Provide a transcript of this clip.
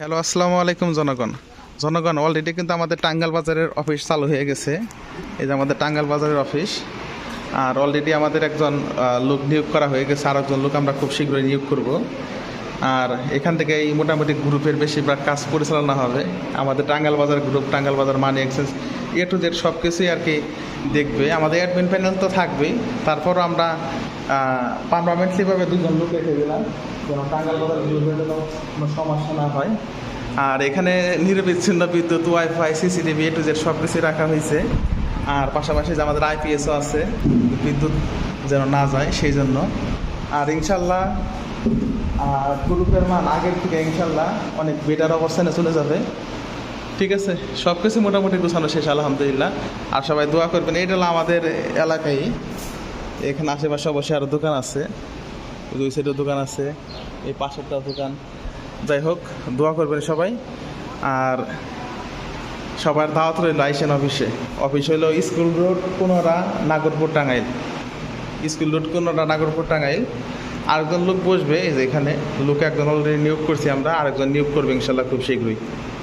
Hello, আসসালামু আলাইকুম জনগণ। জনগণ অলরেডি কিন্তু আমাদের টাঙ্গাল বাজারের অফিস চালু হয়ে গেছে। এই যে আমাদের টাঙ্গাল বাজারের অফিস আর অলরেডি আমাদের একজন লোক নিয়োগ করা হয়ে গেছে আর একজন লোক আমরা খুব শীঘ্রই নিয়োগ করব। আর এখান থেকে এই মোটামুটি গ্রুপের বেশিরভাগ কাজ পরিচালনা হবে। আমাদের টাঙ্গাল বাজার গ্রুপ টাঙ্গাল বাজার money exchange A to Z সব কিছুই আর কি দেখবে। আমাদের অ্যাডমিন প্যানেল তো থাকবেই। তারপরও আমরা পারমানেন্টলিভাবে দুজন লোক রেখে দিলাম। যেন টাঙ্গাল কোনো সমস্যা না হয়। আর এখানে নিরবিচ্ছিন্ন বিদ্যুৎ WiFi CCTV A to Z সব কিছুই রাখা হয়েছে। আর পাশাপাশি যে আমাদের আইপিএসও আছে, বিদ্যুৎ যেন না যায়, সেই জন্য। আর ইনশাল্লাহ আর গ্রুপের মান আগের থেকে ইনশাল্লাহ অনেক বেটার অবস্থানে চলে যাবে। ঠিক আছে সব কিছু মোটামুটি গোছানো শেষ, আলহামদুলিল্লাহ। আর সবাই দোয়া করবেন এটা হলো আমাদের এলাকায়। এখানে আশেপাশে অবশ্যই আরও দোকান আছে দুই সাইডেও দোকান আছে, এই পাশেরটাও দোকান। যাই হোক, দোয়া করবেন সবাই। আর সবার দাওয়াত রইল আইসেন অফিসে। অফিস হইল school road Konora, Nagarpur Tangail. School road Konora, Nagarpur Tangail. আরেকজন লোক বসবে এখানে। লোক একজন অলরেডি নিয়োগ করছি আমরা, আরেকজন নিয়োগ করবে ইনশাল্লাহ খুব শীঘ্রই।